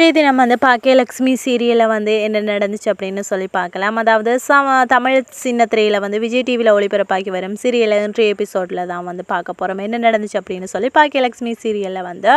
இன்றைய தினம் வந்து பாக்கியலக்ஷ்மி சீரியலில் வந்து என்ன நடந்துச்சு அப்படின்னு சொல்லி பார்க்கலாம். அதாவது சம தமிழ் சின்னத்திரையில் வந்து விஜய் டிவியில் ஒளிபரப்பாக்கி வரும் சீரியல் இன்றைய எபிசோடில் தான் வந்து பார்க்க போகிறோம் என்ன நடந்துச்சு அப்படின்னு சொல்லி பாக்கியலக்ஷ்மி சீரியலில் வந்து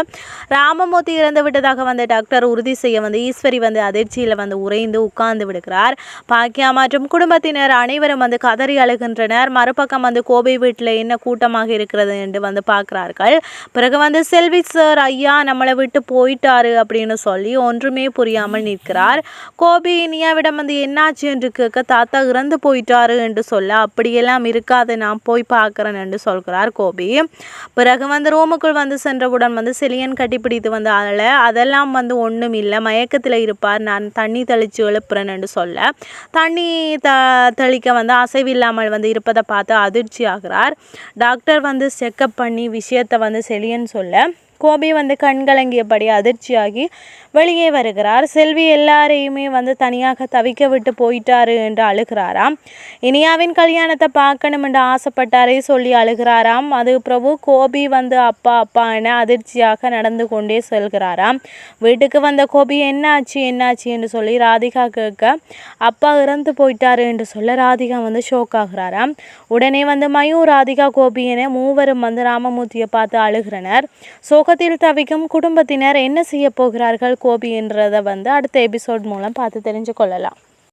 ராமமூர்த்தி இறந்து விட்டதாக வந்து டாக்டர் உறுதி செய்ய வந்து ஈஸ்வரி வந்து அதிர்ச்சியில் வந்து உறைந்து உட்கார்ந்து விடுகிறார். பாக்கியா மற்றும் குடும்பத்தினர் அனைவரும் வந்து கதறி அழுகின்றனர். மறுபக்கம் வந்து கோபை வீட்டில் என்ன கூட்டமாக இருக்கிறது என்று வந்து பார்க்குறார்கள். பிறகு வந்து செல்வி சார் ஐயா நம்மளை விட்டு போயிட்டாரு அப்படின்னு சொல்லி ஒன்றுமே புரியாமல் நிற்கிறார். கோபி இனியாவிடம் வந்து என்னாச்சு என்று கேட்க தாத்தா இறந்து போயிட்டாரு என்று சொல்ல அப்படியெல்லாம் இருக்காது நான் போய் பார்க்குறேன் என்று சொல்கிறார் கோபி. பிறகு வந்து ரூமுக்குள் வந்து சென்றவுடன் வந்து செலியன் கட்டிப்பிடித்து வந்து அழ அதெல்லாம் வந்து ஒன்றும் இல்லை மயக்கத்தில் இருப்பார் நான் தண்ணி தெளித்து எழுப்புறேன் என்று சொல்ல தண்ணி த தெளிக்க வந்து அசைவில்லாமல் வந்து இருப்பதை பார்த்து அதிர்ச்சி ஆகிறார் டாக்டர் வந்து செக்கப் பண்ணி விஷயத்தை வந்து செலியன் சொல்ல கோபி வந்து கண்கலங்கியபடி அதிர்ச்சியாகி வெளியே வருகிறார். செல்வி எல்லாரையுமே வந்து தனியாக தவிக்க விட்டு போயிட்டாரு என்று அழுகிறாராம். இனியாவின் கல்யாணத்தை பார்க்கணும் என்று ஆசைப்பட்டாரே சொல்லி அழுகிறாராம். அது பிரபு கோபி வந்து அப்பா அப்பா என அதிர்ச்சியாக நடந்து கொண்டே செல்கிறாராம். வீட்டுக்கு வந்த கோபி என்னாச்சு என்னாச்சு? என்று சொல்லி ராதிகா கேட்க அப்பா இறந்து போயிட்டாரு என்று சொல்ல ராதிகா வந்து ஷோக் ஆகிறாராம். உடனே வந்து மயூர் ராதிகா கோபி என மூவரும் வந்து ராமமூர்த்தியை பார்த்து அழுகிறனர். சோகத்தில் தவிக்கும் குடும்பத்தினர் என்ன செய்ய போகிறார்கள் கோபி என்றதை வந்து அடுத்த எபிசோட் மூலம் பார்த்து தெரிஞ்சு கொள்ளலாம்.